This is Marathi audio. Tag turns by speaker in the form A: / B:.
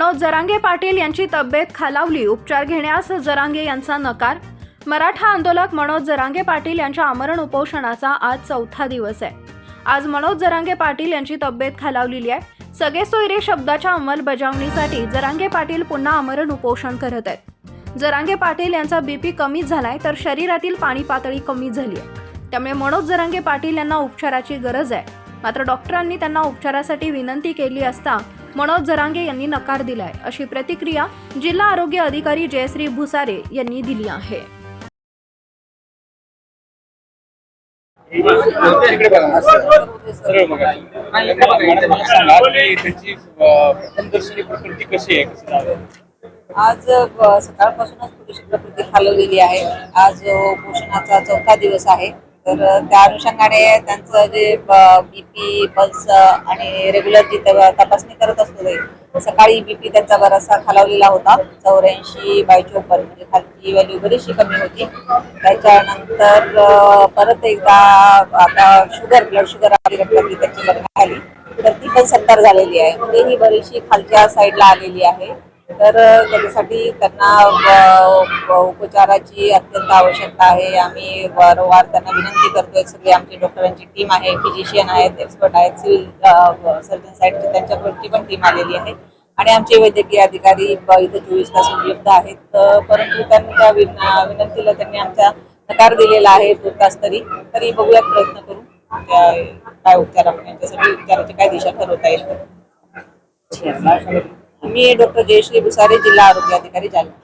A: मनोज जरांगे पाटील यांची तब्येत खालावली. उपचार घेण्यास जरांगे यांचा नकार. मराठा आंदोलक मनोज जरांगे पाटील यांच्या आमरण उपोषणाचा आज चौथा दिवस आहे. आज मनोज जरांगे पाटील यांची तब्येत खालावलेली आहे. सगळे सोयरे शब्दाच्या अंमलबजावणीसाठी जरांगे पाटील पुन्हा आमरण उपोषण करत आहेत. जरांगे पाटील यांचा बीपी कमी झालाय तर शरीरातील पाणी पातळी कमी झाली आहे. त्यामुळे मनोज जरांगे पाटील यांना उपचाराची गरज आहे. मात्र डॉक्टरांनी त्यांना उपचारासाठी विनंती केली असता मनोज जरांगे यांनी नकार दिलाय अशी प्रतिक्रिया जिल्हा आरोग्य अधिकारी जयश्री भुसारे यांनी दिली आहे.
B: आज सकाळपासूनच थोडीशी प्रकृती खालवलेली आहे. आज अ, उपोषणाचा चौथा दिवस आहे. तर त्या अनुषंगाने त्यांचं जे बीपी पल्स आणि रेग्युलर जी तपासणी करत असतो ते सकाळी बीपी त्यांचा बरासा खालावलेला होता. चौऱ्याऐंशी बाय चोपन्न म्हणजे खालची व्हॅल्यू बरीचशी कमी होती. त्याच्यानंतर परत एकदा आता शुगर ब्लड शुगर आली रक्तातली त्याची बघण्यात आली तर ती पण सत्तर झालेली आहे. म्हणजे ही बरीचशी खालच्या साईडला आलेली आहे. तर त्याच्यासाठी त्यांना उपचाराची अत्यंत आवश्यकता आहे. आम्ही वारंवार त्यांना विनंती करतोय. सगळी आमची डॉक्टरांची टीम आहे फिजिशियन आहेत एक्सपर्ट आहेत सिव्हिल सर्जन साईडची त्यांच्याकडची पण टीम आलेली आहे. आणि आमचे वैद्यकीय अधिकारी इथे चोवीस तास उपलब्ध आहेत. परंतु त्यांच्या विनंतीला त्यांनी आमचा नकार दिलेला आहे तास तरी. तरी बघूयात प्रयत्न करू. त्या- काय उपचार आपण यांच्यासाठी उपचाराची काय दिशा ठरवता येईल. मी डॉक्टर जयश्री भुसारे जिल्हा आरोग्य अधिकारी जालना.